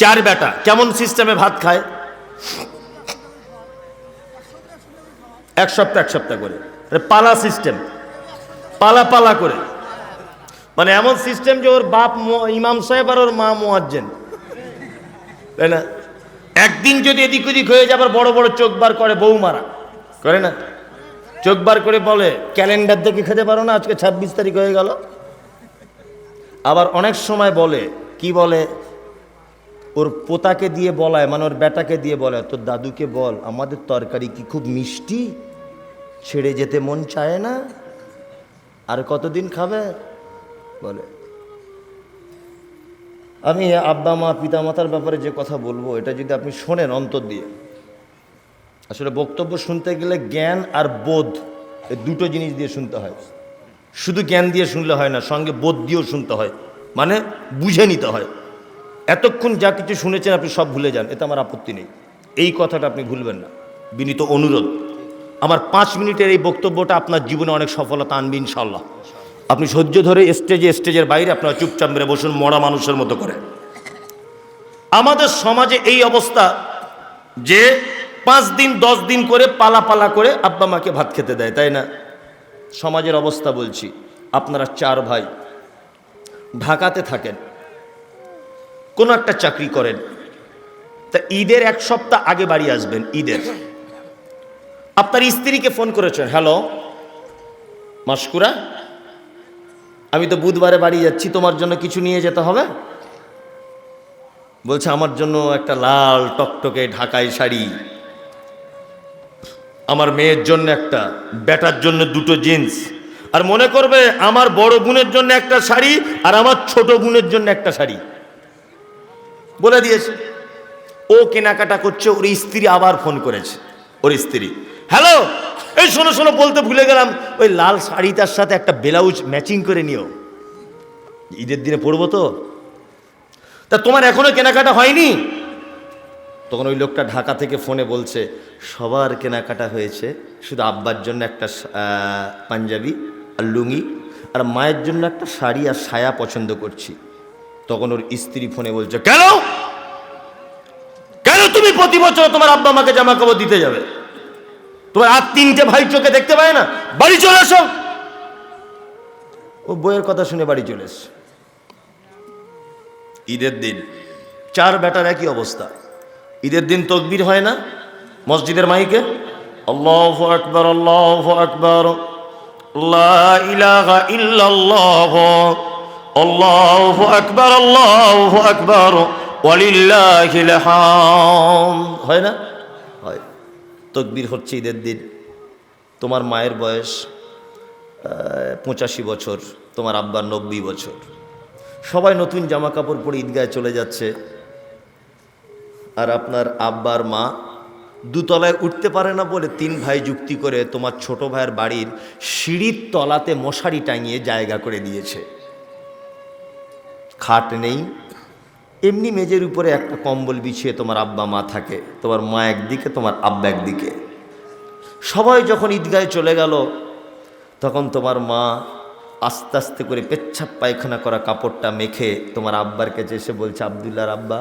চার বেটা, কেমন সিস্টেমে ভাত খায়? এক সপ্তাহ এক সপ্তাহ করে। পালা সিস্টেম। পালা পালা করে। মানে এমন সিস্টেম যে ওর বাপ ইমাম সাহেব আর ওর মা মোয়াজ্জেন। তাই না? একদিন যদি এদিক ওদিক হয়ে যায়, আবার বড় বড় চোখ বার করে বউ মারা করে না? চোখ বার করে বলে, ক্যালেন্ডার দেখে খেতে পারো না, আজকে ছাব্বিশ তারিখ হয়ে গেল। আবার অনেক সময় বলে, কি বলে? ওর পোতাকে দিয়ে বলায় মানে ওর বেটাকে দিয়ে বলে তোর দাদুকে বল, আমাদের তরকারি কি খুব মিষ্টি? ছেড়ে যেতে মন চায় না? আর কতদিন খাবে? বলে। আমি আব্বা মা পিতা মাতার ব্যাপারে যে কথা বলব, এটা যদি আপনি শোনেন অন্তর দিয়ে। আসলে বক্তব্য শুনতে গেলে জ্ঞান আর বোধ, এই দুটো জিনিস দিয়ে শুনতে হয়। শুধু জ্ঞান দিয়ে শুনলে হয় না, সঙ্গে বোধ দিয়েও শুনতে হয়। মানে বুঝে নিতে হয়। এতক্ষণ যা কিছু শুনেছেন আপনি সব ভুলে যান, এতে আমার আপত্তি নেই। এই কথাটা আপনি ভুলবেন না। বিনীত অনুরোধ, আমার পাঁচ মিনিটের এই বক্তব্যটা আপনার জীবনে অনেক সফলতা আনবে ইনশাল্লাহ আপনি সহ্য ধরে স্টেজে, স্টেজের বাইরে আপনারা চুপচাপ মেরে বসুন, মরা মানুষের মতো করে। আমাদের সমাজে এই অবস্থা যে পাঁচ দিন, দশ দিন করে পালা পালা করে আব্বা মাকে ভাত খেতে দেয়, তাই না? সমাজের অবস্থা বলছি, আপনারা চার ভাই ঢাকাতে থাকেন কোনো একটা চাকরি করেন, তা ঈদের এক সপ্তাহ আগে বাড়ি আসবেন, ঈদের। আপনার স্ত্রীকে ফোন করেছেন, হ্যালো, মাসকুরা, আমি তো বুধবারে বাড়ি যাচ্ছি, তোমার জন্য কিছু নিয়ে যেতে হবে? বলছে, আমার জন্য একটা লাল টকটকে ঢাকাই শাড়ি, আমার মেয়ের জন্য একটা, বেটার জন্য দুটো জিন্স, আর মনে করবে আমার বড় বোনের জন্য একটা শাড়ি, আর আমার ছোট বোনের জন্য একটা শাড়ি। বলে দিয়েছে। ও কেনাকাটা করছে, ওর স্ত্রী আবার ফোন করেছে, ওর স্ত্রী। হ্যালো, এই শোনো শোনো, বলতে ভুলে গেলাম, ওই লাল শাড়িটার সাথে একটা ব্লাউজ ম্যাচিং করে নিও। ঈদের দিনে পরবো তো। তা তোমার এখনও কেনাকাটা হয়নি? তখন ওই লোকটা ঢাকা থেকে ফোনে বলছে, সবার কেনাকাটা হয়েছে, শুধু আব্বার জন্য একটা পাঞ্জাবি আর লুঙ্গি, আর মায়ের জন্য একটা শাড়ি আর সায়া পছন্দ করছি। তখন ওর স্ত্রী ফোনে বলছে, কেন? কেন তুমি প্রতি বছর তোমার আব্বা মাকে জামা কাপড় দিতে যাবে? তোমার আর তিনটে ভাই চোখে দেখতে পায় না? বাড়ি চলে এসো! ও বইয়ের কথা শুনে বাড়ি চলে এসছে। ঈদের দিন চার বেটার একই অবস্থা। ঈদের দিন তকবির হয় না মসজিদের মাইকে? আল্লাহ আকবর আল্লাহ আকবর। ইলাহা ইল্লাল্লাহ। আল্লাহ আকবর আল্লাহ আকবর হয় না? হয়। তকবির হচ্ছে ঈদের দিন। তোমার মায়ের বয়স পঁচাশি বছর, তোমার আব্বার নব্বই বছর। সবাই নতুন জামা কাপড় পরে ঈদগায় চলে যাচ্ছে। আর আপনার আব্বার মা দুতলায় উঠতে পারে না বলে তিন ভাই যুক্তি করে তোমার ছোট ভাইয়ের বাড়ির সিঁড়ির তলাতে মশারি টাঙিয়ে জায়গা করে দিয়েছে। খাট নেই। এমনি মেজের উপরে একটা কম্বল বিছিয়ে তোমার আব্বা, মা থাকে। তোমার মা একদিকে, তোমার আব্বা একদিকে। সবাই যখন ঈদগায় চলে গেল, তখন তোমার মা আস্তে আস্তে করে পেচ্ছাপ পায়খানা করা কাপড়টা মেখে তোমার আব্বার কাছে এসে বলছে আবদুল্লার আব্বা,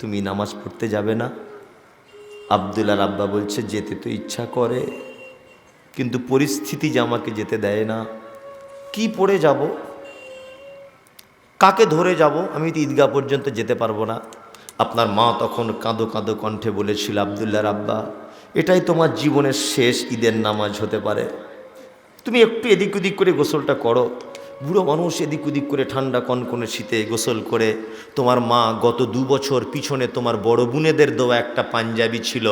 তুমি নামাজ পড়তে যাবে না? আবদুল্লার আব্বা বলছে, যেতে তো ইচ্ছা করে, কিন্তু পরিস্থিতি যে আমাকে যেতে দেয় না। কি পড়ে যাব? কাকে ধরে যাব? আমি তো ঈদগাহ পর্যন্ত যেতে পারব না। আপনার মা তখন কাঁদো কাঁদো কণ্ঠে বলেছিল আবদুল্লার রাব্বা, এটাই তোমার জীবনের শেষ ঈদের নামাজ হতে পারে। তুমি একটু এদিক ওদিক করে গোসলটা করো। বুড়ো মানুষ এদিক ওদিক করে ঠান্ডা কনকনে শীতে গোসল করে। তোমার মা গত দু বছর পিছনে তোমার বড় বোনেদের দেওয়া একটা পাঞ্জাবি ছিল,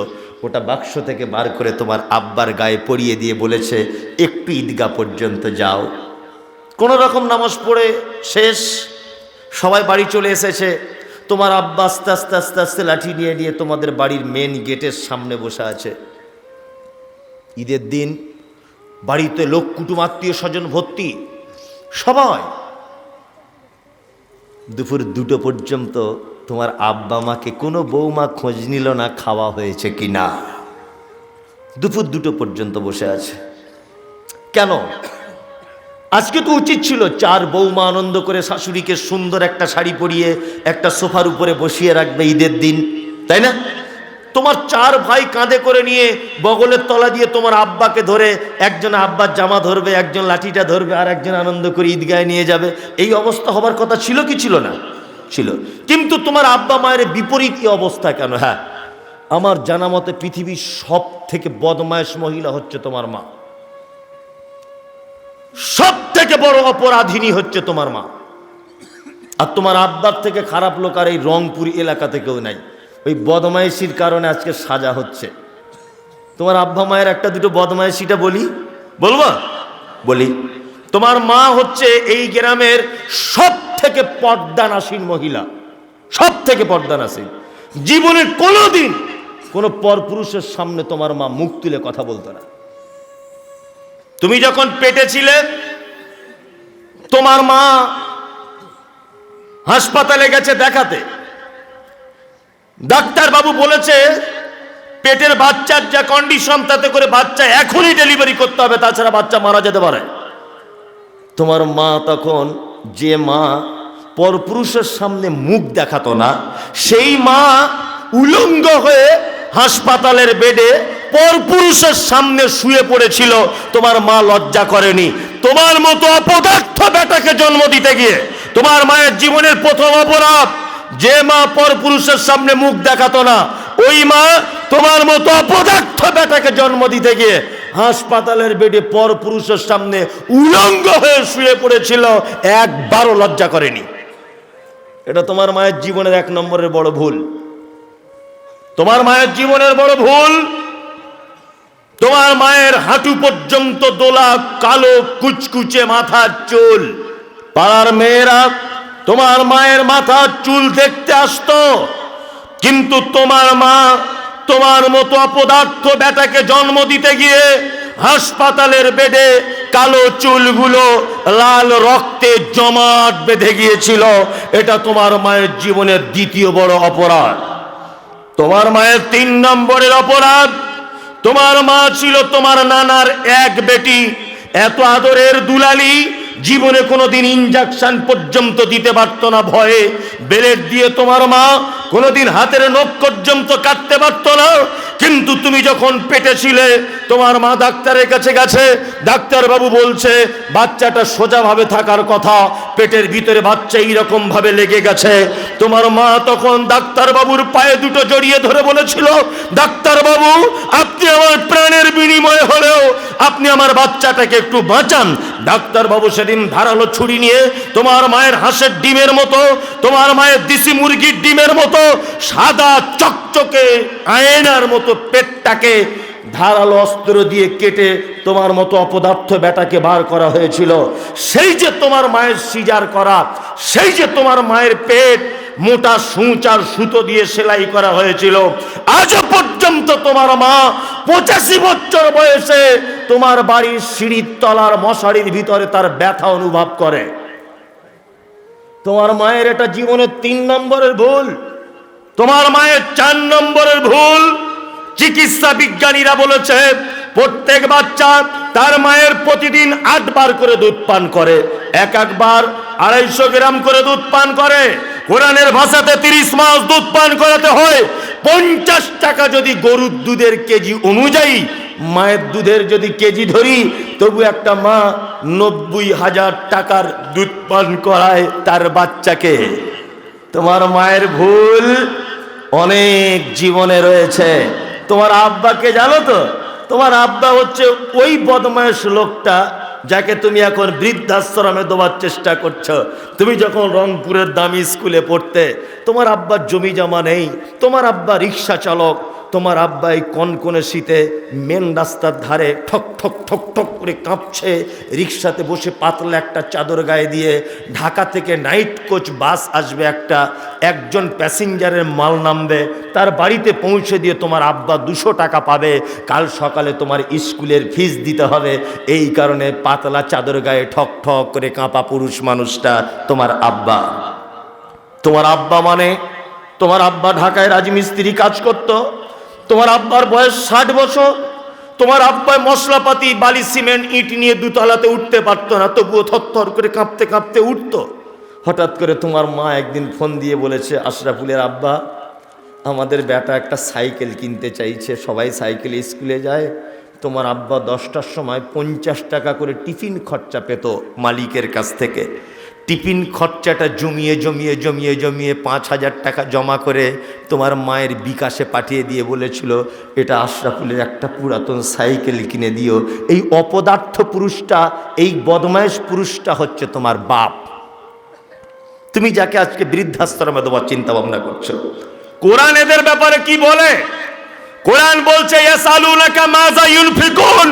ওটা বাক্স থেকে বার করে তোমার আব্বার গায়ে পরিয়ে দিয়ে বলেছে, একটু ঈদগাহ পর্যন্ত যাও। কোনো রকম নামাজ পড়ে শেষ? সবাই বাড়ি চলে এসেছে। তোমার আব্বা আস্তে আস্তে আস্তে আস্তে লাঠি নিয়ে নিয়ে তোমাদের বাড়ির মেন গেটের সামনে বসে আছে। ঈদের দিন বাড়িতে লোক, কুটুম, আত্মীয় স্বজন ভর্তি। সবাই। দুপুর দুটো পর্যন্ত তোমার আব্বা মাকে কোনো বৌমা খোঁজ নিল না খাওয়া হয়েছে কি না দুপুর দুটো পর্যন্ত বসে আছে। কেন? আজকে তো উচিত ছিল, চার বৌমা আনন্দ করে শাশুড়িকে সুন্দর একটা শাড়ি পরিয়ে একটা সোফার উপরে বসিয়ে রাখবে ঈদের দিন, তাই না? তোমার চার ভাই কাঁধে করে নিয়ে বগলের তলা দিয়ে তোমার আব্বাকে ধরে একজন আব্বার জামা ধরবে, একজন লাঠিটা ধরবে, আর একজন আনন্দ করে ঈদগায় নিয়ে যাবে। এই অবস্থা হবার কথা ছিল কি ছিল না? ছিল। কিন্তু তোমার আব্বা মায়ের বিপরীত অবস্থা কেন? হ্যাঁ আমার জানা মতে পৃথিবীর সব থেকে বদমায়েশ মহিলা হচ্ছে তোমার মা। সব থেকে বড় অপরাধিনী হচ্ছে তোমার মা। আর তোমার আব্বার থেকে খারাপ লোক আর এই রংপুর এলাকাতে কেউ নাই। ওই বদমাইশির কারণে আজকে সাজা হচ্ছে। তোমার আব্বা মায়ের একটা দুটো বদমাইশিটা বলি? বলব? বলি। তোমার মা হচ্ছে এই গ্রামের সব থেকে পর্দানাসীন মহিলা। সব থেকে পর্দানাসীন জীবনে কোনোদিন কোনো পরপুরুষের সামনে তোমার মা মুখ তুলে কথা বলতো না। তুমি যখন পেটে ছিলে, তোমার মা হাসপাতালে গেছে দেখাতে। ডাক্তার বাবু বলেছে, পেটের বাচ্চার যা কন্ডিশন তাতে করে বাচ্চা এখনই ডেলিভারি করতে হবে, তাছাড়া বাচ্চা মারা যেতে পারে। তোমার মা তখন যে মা পরপুরুষের সামনে মুখ দেখাতো না, সেই মা উলঙ্গ হয়ে হাসপাতালের বেডে পরপুরুষের সামনে শুয়ে পড়েছিল, তোমার মা লজ্জা করেনি। তোমার মতো অপদার্থ বেটাকে জন্ম দিতে গিয়ে, তোমার মায়ের জীবনের প্রথম অপরাধ, যে মা পরপুরুষের সামনে মুখ দেখাতো না, ওই মা তোমার মতো অপদার্থ বেটাকে জন্ম দিতে গিয়ে হাসপাতালের বেডে পরপুরুষের সামনে উলঙ্গ হয়ে শুয়ে পড়েছিল, একবারও লজ্জা করেনি। এটা তোমার মায়ের জীবনের এক নম্বরের বড় ভুল। তোমার মায়ের জীবনের বড় ভুল তোমার মায়ের হাঁটু পর্যন্ত দোলা কালো কুচকুচে মাথার চুল। পাড়ার মেয়েরা তোমার মায়ের মাথার চুল দেখতে আসতো। কিন্তু তোমার মা তোমার মতো অপদার্থ বেটাকে জন্ম দিতে গিয়ে হাসপাতালের বেডে কালো চুলগুলো লাল রক্তে জমাট বেঁধে গিয়েছিল। এটা তোমার মায়ের জীবনের দ্বিতীয় বড় অপরাধ। তোমার মায়ের তিন নম্বরের অপরাধ তোমার মা ছিল তোমার নানার এক বেটি। এত আদরের দুলালি জীবনে কোনোদিন ইনজেকশন পর্যন্ত দিতে পারত না ভয়ে। বেলেট দিয়ে তোমার মা কোনোদিন হাতের নখ পর্যন্ত কাটতে পারত না। কিন্তু তুমি যখন পেটে ছিলে তোমার মা ডাক্তারের কাছে গেছে, ডাক্তারবাবু বলছে, বাচ্চাটা সোজাভাবে থাকার কথা, পেটের ভিতরে বাচ্চা এইরকম ভাবে লেগে গেছে। তোমার মা তখন ডাক্তারবাবুর পায়ে দুটো জড়িয়ে ধরে বলেছিল, ডাক্তারবাবু, আপনি আমার প্রাণের বিনিময়ে হলেও আপনি আমার বাচ্চাটাকে একটু বাঁচান। ডাক্তারবাবু সেদিন ধারালো ছুরি নিয়ে তোমার মায়ের হাঁসের ডিমের মতো, তোমার মায়ের দেশি মুরগির ডিমের মতো, সাদা চকচকে আয়নার মতো পেটটাকে ধারালো অস্ত্র দিয়ে কেটে তোমার মতো অপদার্থ বেটাকে বার করা হয়েছিল। সেই যে তোমার মায়ের সিজার করা, সেই যে তোমার মায়ের পেট, মোটা সূচ আর সুতো দিয়ে সেলাই করা হয়েছিল। আজও পর্যন্ত তোমার মা পঁচাশি বছর বয়সে তোমার বাড়ির সিঁড়ির তলার মশারির ভিতরে তার ব্যথা অনুভব করে। তোমার মায়ের এটা জীবনের তিন নম্বরের ভুল। তোমার মায়ের চার নম্বরের ভুল। চিকিৎসা বিজ্ঞানীরা বলেছে, প্রত্যেক বাচ্চা তার মায়ের প্রতিদিন আটবার করে দুধ পান করে। এক একবার আড়াইশো গ্রাম করে দুধ পান করে। কোরআনের ভাষাতে তিরিশ মাস দুধ পান করাতে হয়। পঞ্চাশ টাকা যদি গরুর দুধের কেজি অনুযায়ী, মায়ের দুধের যদি কেজি ধরি, তবু একটা মা নব্বই হাজার টাকার দুধ পান করায় তার বাচ্চাকে। তোমার মায়ের ভুল অনেক জীবনে রয়েছে। তোমার আব্বাকে জানো তো? তোমার আব্বা হচ্ছে ওই বদমায়েশ লোকটা যাকে তুমি এখন বৃদ্ধাশ্রমে দেওয়ার চেষ্টা করছ। তুমি যখন রংপুরের দামি স্কুলে পড়তে, তোমার আব্বার জমি জমা নেই, তোমার আব্বা রিক্সা চালক তোমার আব্বা এই কনকনে শীতে মেন রাস্তার ধারে ঠক ঠক ঠক ঠক করে কাঁপছে। রিক্সাতে বসে পাতলা একটা চাদর গায়ে দিয়ে ঢাকা থেকে নাইট কোচ বাস আসবে একটা, একজন প্যাসেঞ্জারের মাল নামবে, তার বাড়িতে পৌঁছে দিয়ে তোমার আব্বা দুশো টাকা পাবে। কাল সকালে তোমার স্কুলের ফিস দিতে হবে। এই কারণে পাতলা চাদর গায়ে ঠক ঠক করে কাঁপা পুরুষ মানুষটা তোমার আব্বা। তোমার আব্বা মানে? তোমার আব্বা ঢাকায় রাজমিস্ত্রি কাজ করত? তোমার আব্বার বয়স ষাট বছর, তোমার আব্বাই মশলাপাতি, বালি, সিমেন্ট, ইট নিয়ে দুতলাতে উঠতে পারতো না, তবুও থরথর করে কাঁপতে কাঁপতে উঠতো। হঠাৎ করে তোমার মা একদিন ফোন দিয়ে বলেছে, আশরাফুলের আব্বা, আমাদের বেটা একটা সাইকেল কিনতে চাইছে, সবাই সাইকেলে স্কুলে যায়, তোমার আব্বা দশটার সময় পঞ্চাশ টাকা করে টিফিন খরচা পেত মালিকের কাছ থেকে। টিফিন খরচাটা জমিয়ে জমিয়ে জমিয়ে জমিয়ে পাঁচ হাজার টাকা জমা করে তোমার মায়ের বিকাশে পাঠিয়ে দিয়ে বলেছিল, এটা আশরাফুলের একটা পুরাতন সাইকেল কিনে দিও। এই অপদার্থ পুরুষটা, এই বদমায়েশ পুরুষটা হচ্ছে তোমার বাপ। তুমি যাকে আজকে বৃদ্ধাশ্রমে দেওয়ার চিন্তা ভাবনা করছ। কোরআন এদের ব্যাপারে কি বলে? কোরআন বলছে ইউনফিকুন,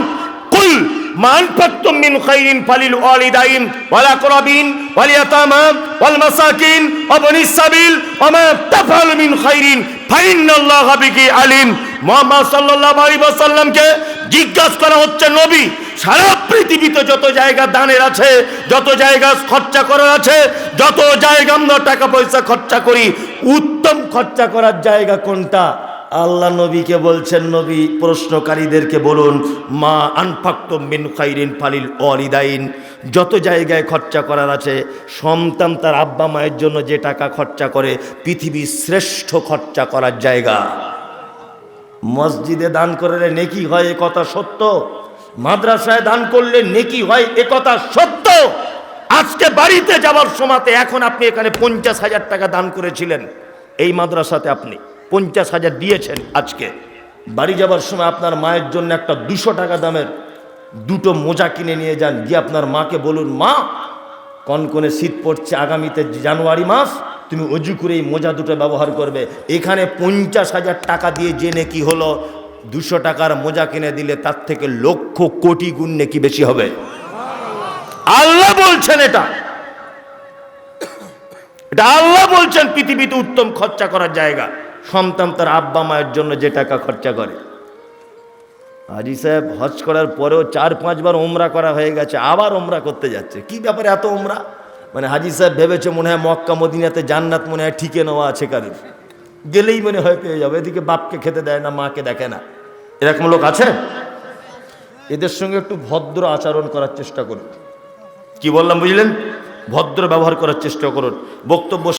কুল মা আনফাকতুম মিন খাইরিন ফালিল ওয়ালিদাইন ওয়াল আকরাবিন ওয়াল ইয়াতামা ওয়াল মাসাকিন ওয়া বনিস সাবিল ওয়া মা তাফআলু মিন খাইরিন ফাইন্নাল্লাহা বিহি আলিম। মুহাম্মদ সাল্লাল্লাহু আলাইহি ওয়াসাল্লামকে জিজ্ঞাসা করা হচ্ছে, নবী, সারা পৃথিবীতে যত জায়গা দানের আছে, যত জায়গা খরচা করার আছে, যত জায়গা আমরা টাকা পয়সা খরচা করি, উত্তম খরচা করার জায়গা কোনটা? আল্লাহ নবীকে বলছেন, নবী, প্রশ্নকারীদেরকে বলুন, মা আনফাক্ত মিন খাইরিন ফালিল অলিদাইন যত জায়গায় খরচা করার আছে, সন্তান তার আব্বা মায়ের জন্য যে টাকা খরচা করে, পৃথিবীর শ্রেষ্ঠ খরচা করার জায়গা। মসজিদে দান করলে নেকি হয় এ কথা সত্য? মাদ্রাসায় দান করলে নেকি হয় এ কথা সত্য? আজকে বাড়িতে যাওয়ার সময়তে এখন আপনি এখানে পঞ্চাশ হাজার টাকা দান করেছিলেন। এই মাদ্রাসাতে আপনি পঞ্চাশ হাজার দিয়েছেন আজকে। বাড়ি যাবার সময় আপনার মায়ের জন্য একটা দুশো টাকা দামের দুটো মোজা কিনে নিয়ে যান। গিয়ে আপনার মাকে বলুন, মা, কনকনে শীত পড়ছে আগামীতে জানুয়ারি মাস, তুমি অজু করে এই মোজা দুটো ব্যবহার করবে। এখানে পঞ্চাশ হাজার টাকা দিয়ে জেনে কি হলো? দুশো টাকার মোজা কিনে দিলে তার থেকে লক্ষ কোটি গুণ কি বেশি হবে? আল্লাহ বলছেন এটা। এটা আল্লাহ বলছেন পৃথিবীতে উত্তম খরচা করার জায়গা। সন্তান তার আব্বা মায়ের জন্য যে টাকা খরচা করে। হাজি সাহেব, হজ করার পরেও চার, পাঁচবার ওমরা করা হয়ে গেছে, আবার ওমরা করতে যাচ্ছে। কি ব্যাপারে এত ওমরা মানে হাজি সাহেব ভেবেছে মনে হয় মক্কা, মদিনাতে জান্নাত মনে হয় ঠিকে নেওয়া আছে কারোর। গেলেই মনে হয় পেয়ে যাবে, এদিকে বাপকে খেতে দেয় না, মাকে দেখে না। এরকম লোক আছে? এদের সঙ্গে একটু ভদ্র আচরণ করার চেষ্টা করুন। কি বললাম বুঝলেন? ভদ্র ব্যবহার করার চেষ্টা করুন। বক্তব্য